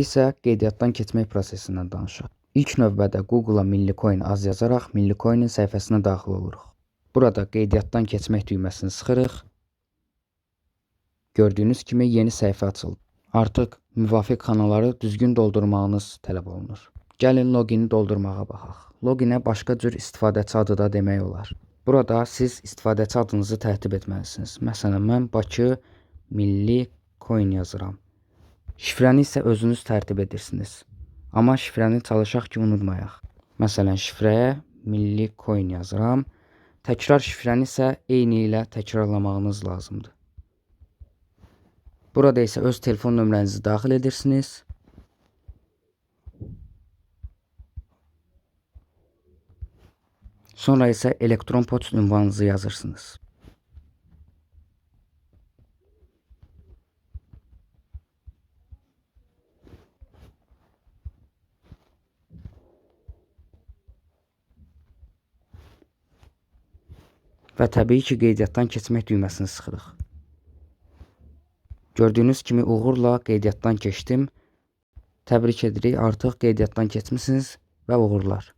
isə qeydiyyatdan keçmək prosesindən danışaq. İlk növbədə Google-a milli coin az yazaraq milli coinin səhifəsinə daxil oluruq. Burada qeydiyyatdan keçmək düyməsini sıxırıq. Gördüyünüz kimi yeni səhifə açıldı. Artıq müvafiq xanaları düzgün doldurmağınız tələb olunur. Gəlin logini doldurmağa baxaq. Loginə başqa cür istifadəçi adı da demək olar. Burada siz istifadəçi adınızı tərtib etməlisiniz. Məsələn, mən Bakı Milli Coin yazıram. Şifrəni isə özünüz tərtib edirsiniz. Amma şifrəni çalışaq ki, unutmayaq. Məsələn, şifrəyə Milli Coin yazıram. Təkrar şifrəni isə eyni ilə təkrarlamağınız lazımdır. Burada isə öz telefon nömrənizi daxil edirsiniz. Sonra isə elektron poçt ünvanınızı yazırsınız. Və təbii ki, qeydiyyatdan keçmək düyməsini sıxırıq. Gördüyünüz kimi uğurla qeydiyyatdan keçdim. Təbrik edirik, artıq qeydiyyatdan keçmisiniz və uğurlar.